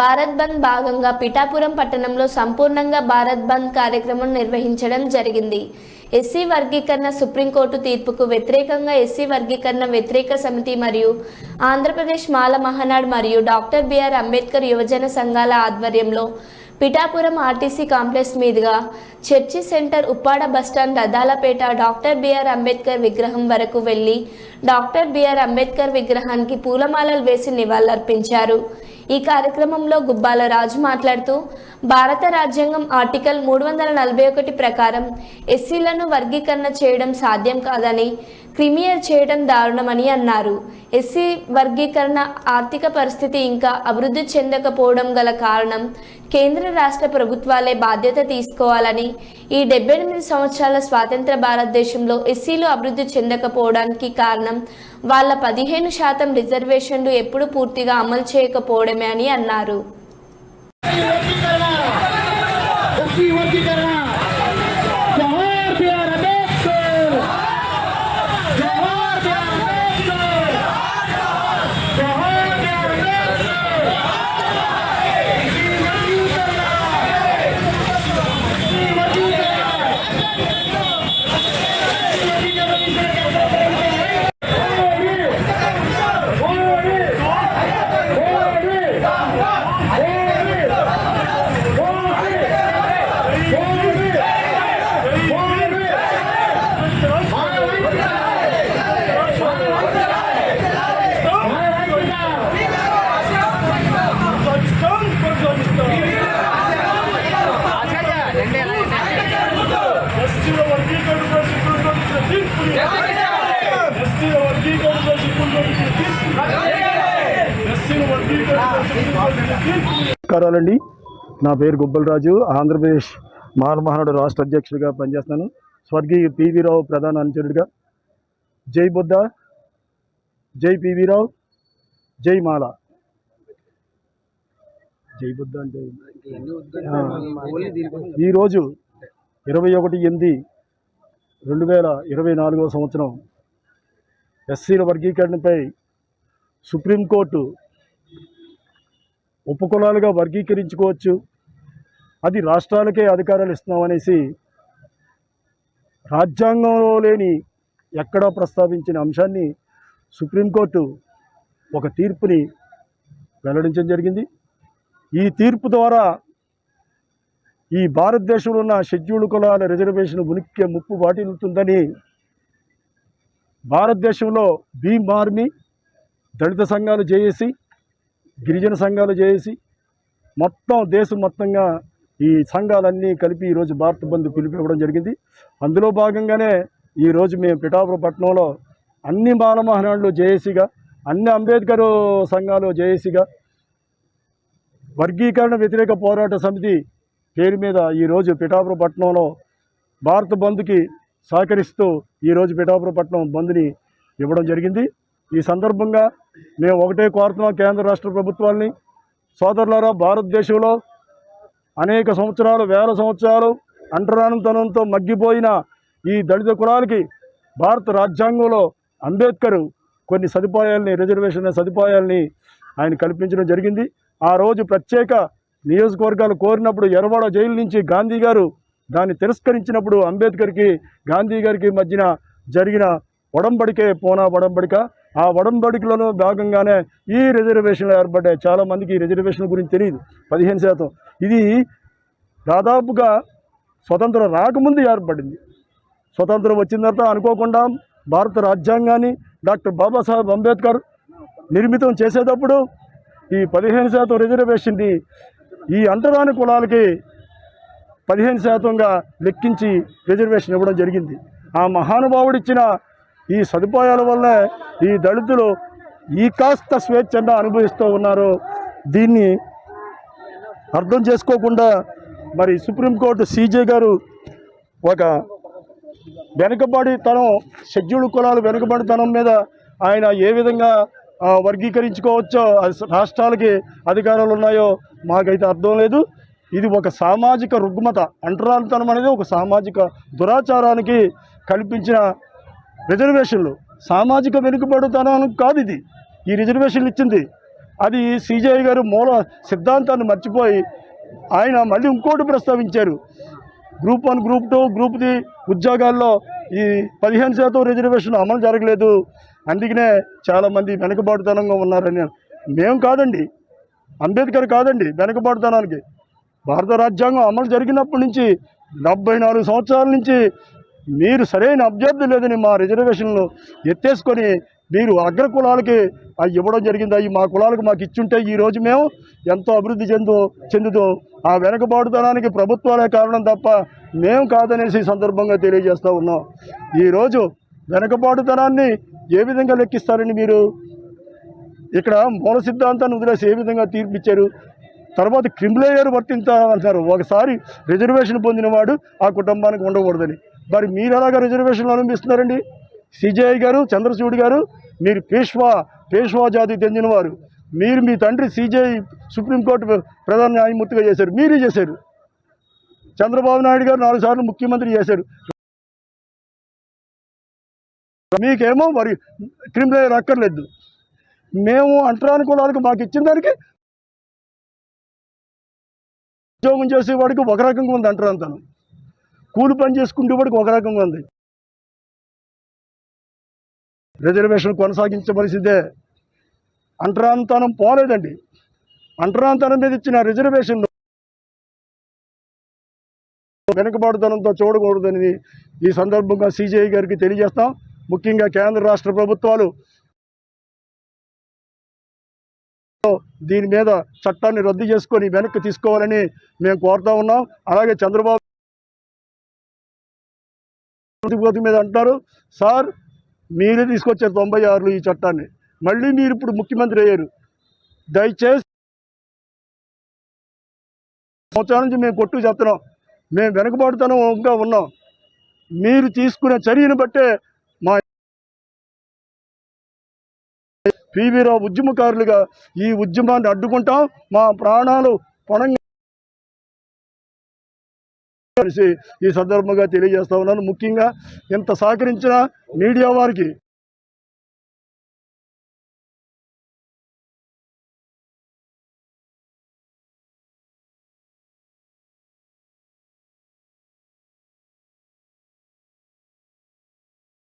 భారత్ బంద్ భాగంగా పిఠాపురం పట్టణంలో సంపూర్ణంగా భారత్ బంద్ కార్యక్రమం నిర్వహించడం జరిగింది. ఎస్సీ వర్గీకరణ సుప్రీంకోర్టు తీర్పుకు వ్యతిరేకంగా ఎస్సీ వర్గీకరణ వ్యతిరేక సమితి మరియు ఆంధ్రప్రదేశ్ మాల మహానాడు మరియు డాక్టర్ బిఆర్ అంబేద్కర్ యువజన సంఘాల ఆధ్వర్యంలో పిఠాపురం ఆర్టీసీ కాంప్లెక్స్ మీదుగా church centre Uppada bus stand Radalapeta doctor B R Ambedkar విగ్రహం వరకు వెళ్ళి డాక్టర్ బిఆర్ అంబేద్కర్ విగ్రహానికి పూలమాలలు వేసి నివాళులర్పించారు. ఈ కార్యక్రమంలో గుబ్బాల రాజు మాట్లాడుతూ భారత రాజ్యాంగం ఆర్టికల్ మూడు వందల నలభై ఒకటి ప్రకారం ఎస్సీలను వర్గీకరణ చేయడం సాధ్యం కాదని క్రిమియర్ చేయడం దారుణమని అన్నారు. ఎస్సీ వర్గీకరణ ఆర్థిక పరిస్థితి ఇంకా అభివృద్ధి చెందకపోవడం గల కారణం కేంద్ర రాష్ట్ర ప్రభుత్వాలే బాధ్యత తీసుకోవాలని ఈ డెబ్బై ఎనిమిది సంవత్సరాల స్వాతంత్ర భారతదేశంలో ఎస్సీలు అభివృద్ధి చెందకపోవడానికి కారణం వాళ్ళ పదిహేను శాతం రిజర్వేషన్లు ఎప్పుడు పూర్తిగా అమలు చేయకపోవడమే అని అన్నారు. నమస్కారాలండి. నా పేరు గుబ్బలరాజు. ఆంధ్రప్రదేశ్ మహామహానాడు రాష్ట్ర అధ్యక్షుడిగా పనిచేస్తున్నాను. స్వర్గీయ పివి రావు ప్రధాన అనుచరుడిగా. జై బుద్ధ జై పివి రావు జై మాల. జై బుద్ధ అంటే ఈరోజు ఇరవై ఒకటి ఎనిమిది రెండు వేల ఇరవై నాలుగవ సంవత్సరం ఎస్సీల వర్గీకరణపై సుప్రీంకోర్టు ఉపకులాలుగా వర్గీకరించుకోవచ్చు. అది రాష్ట్రాలకే అధికారాలు ఇస్తున్నామనేసి రాజ్యాంగంలో లేని ఎక్కడా ప్రస్తావించిన అంశాన్ని సుప్రీంకోర్టు ఒక తీర్పుని వెల్లడించడం జరిగింది. ఈ తీర్పు ద్వారా ఈ భారతదేశంలో ఉన్న షెడ్యూల్డ్ కులాల రిజర్వేషన్ ఉనికి ముప్పు వాటిల్లుతుందని భారతదేశంలో భీమ్ ఆర్మీ దళిత సంఘాలు చేసి గిరిజన సంఘాలు చేసి మొత్తం దేశం మొత్తంగా ఈ సంఘాలన్నీ కలిపి ఈరోజు భారత బంధు పిలిపివ్వడం జరిగింది. అందులో భాగంగానే ఈరోజు మేము పిఠాపురం పట్టణంలో అన్ని బాలమహనాడులు జేఏసీగా అన్ని అంబేద్కర్ సంఘాలు జేఏసీగా వర్గీకరణ వ్యతిరేక పోరాట సమితి పేరు మీద ఈరోజు పిఠాపురం పట్టణంలో భారత బంద్కి సహకరిస్తూ ఈరోజు పిఠాపురం పట్టణం బంద్ని ఇవ్వడం జరిగింది. ఈ సందర్భంగా మేము ఒకటే కోరుతున్నాం కేంద్ర రాష్ట్ర ప్రభుత్వాల్ని. సోదరులారా భారతదేశంలో అనేక సంవత్సరాలు వేల సంవత్సరాలు అంటరానితనంతో మగ్గిపోయిన ఈ దళిత కులాలకి భారత రాజ్యాంగంలో అంబేద్కర్ కొన్ని సదుపాయాలని రిజర్వేషన్ సదుపాయాలని ఆయన కల్పించడం జరిగింది. ఆ రోజు ప్రత్యేక నియోజకవర్గాలు కోరినప్పుడు ఎర్రవాడ జైలు నుంచి గాంధీ గారు దాన్ని తిరస్కరించినప్పుడు అంబేద్కర్కి గాంధీ గారికి మధ్యన జరిగిన ఒడంబడికే పోనా ఒడంబడిక. ఆ ఒడంబడికలోనూ భాగంగానే ఈ రిజర్వేషన్లు ఏర్పడ్డాయి. చాలామందికి ఈ రిజర్వేషన్ గురించి తెలియదు. పదిహేను శాతం. ఇది దాదాపుగా స్వతంత్రం రాకముందు ఏర్పడింది. స్వతంత్రం వచ్చిన తర్వాత అనుకోకుండా భారత రాజ్యాంగాన్ని డాక్టర్ బాబాసాహెబ్ అంబేద్కర్ నిర్మితం చేసేటప్పుడు ఈ పదిహేను శాతం రిజర్వేషన్ని ఈ అంటరాని కులాలకి పదిహేను శాతంగా లెక్కించి రిజర్వేషన్ ఇవ్వడం జరిగింది. ఆ మహానుభావుడిచ్చిన ఈ సదుపాయాల వల్ల ఈ దళితులు ఈ కాస్త స్వేచ్ఛను అనుభవిస్తూ ఉన్నారు. దీన్ని అర్థం చేసుకోకుండా మరి సుప్రీంకోర్టు సీజే గారు ఒక వెనుకబడితనం షెడ్యూల్డ్ కులాలు వెనుకబడితనం మీద ఆయన ఏ విధంగా వర్గీకరించుకోవచ్చో రాష్ట్రాలకి అధికారాలు ఉన్నాయో మాకైతే అర్థం లేదు. ఇది ఒక సామాజిక రుగ్మత అంటరానితనం అనేది ఒక సామాజిక దురాచారానికి కల్పించిన రిజర్వేషన్లు. సామాజిక వెనుకబడుతనం కాదు ఇది. ఈ రిజర్వేషన్లు ఇచ్చింది. అది సిజేఐ గారు మూల సిద్ధాంతాన్ని మర్చిపోయి ఆయన మళ్ళీ ఇంకోటి ప్రస్తావించారు. Group one group two group the ఉద్యోగాల్లో ఈ పదిహేను శాతం రిజర్వేషన్ అమలు జరగలేదు. అందుకనే చాలామంది వెనుకబాటుతనంగా ఉన్నారని మేము కాదండి. అంబేద్కర్ కాదండి వెనుకబాటుతనానికి భారత రాజ్యాంగం అమలు జరిగినప్పటి నుంచి డెబ్బై నాలుగు సంవత్సరాల నుంచి మీరు సరైన అభ్యర్థి లేదని మా రిజర్వేషన్లు ఎత్తేసుకొని మీరు అగ్ర కులాలకి అవి ఇవ్వడం జరిగింది. అవి మా కులాలకు మాకు ఇచ్చుంటే ఈ రోజు మేము ఎంతో అభివృద్ధి చెందు చెందుతూ. ఆ వెనుకబాటుతనానికి ప్రభుత్వాలే కారణం తప్ప మేము కాదనేసి ఈ సందర్భంగా తెలియజేస్తూ ఉన్నాం. ఈరోజు వెనుకబాటుతనాన్ని ఏ విధంగా లెక్కిస్తారని మీరు ఇక్కడ మూల సిద్ధాంతాన్ని వదిలేసి ఏ విధంగా తీర్పిచ్చారు? తర్వాత క్రిమిలేయర్ వర్తించాలంటారు ఒకసారి రిజర్వేషన్ పొందినవాడు ఆ కుటుంబానికి ఉండకూడదని. మరి మీరు ఎలాగ రిజర్వేషన్లు అనుభవిస్తున్నారండి? సిజేఐ గారు చంద్రచూడ్ గారు మీరు పేష్వా పేష్వా జాతి చెందినవారు మీరు మీ తండ్రి సిజేఐ సుప్రీంకోర్టు ప్రధాన న్యాయమూర్తిగా చేశారు. మీరే చేశారు. చంద్రబాబు నాయుడు గారు నాలుగు సార్లు ముఖ్యమంత్రి చేశారు. మీకేమో మరి క్రిమిలేయర్ అక్కర్లేదు. మేము అంటరాని కులాలకు మాకు ఇచ్చిన దానికి ఉద్యోగం చేసేవాడికి ఒక రకంగా ఉంది అంటరాంతనం కూలి పని చేసుకుంటే వాడికి ఒక రకంగా ఉంది. రిజర్వేషన్ కొనసాగించవలసిందే. అంటరాంతనం పోలేదండి. అంటరాంతనం మీద ఇచ్చిన రిజర్వేషన్ వెనుకబాటుతనంతో చూడకూడదని ఈ సందర్భంగా సిజిఐ గారికి తెలియజేస్తాం. ముఖ్యంగా కేంద్ర రాష్ట్ర ప్రభుత్వాలు దీని మీద చట్టాన్ని రద్దు చేసుకొని వెనక్కి తీసుకోవాలని మేము కోరుతా ఉన్నాం. అలాగే చంద్రబాబు పోతి మీద అంటారు సార్ మీరే తీసుకొచ్చారు తొంభై ఆరులో ఈ చట్టాన్ని. మళ్ళీ మీరు ఇప్పుడు ముఖ్యమంత్రి అయ్యారు. దయచేసి సంవత్సరాల నుంచి మేము కొట్టు చెప్తున్నాం. మేము వెనకబాటుతనంగా ఉన్నాం. మీరు తీసుకునే చర్యను బట్టే మా పివి ఉద్యమకారులుగా ఈ ఉద్యమాన్ని అడ్డుకుంటాం. మా ప్రాణాలు పొణంగా కలిసి ఈ సందర్భంగా తెలియజేస్తా ఉన్నాను. ముఖ్యంగా ఇంత సహకరించిన మీడియా వారికి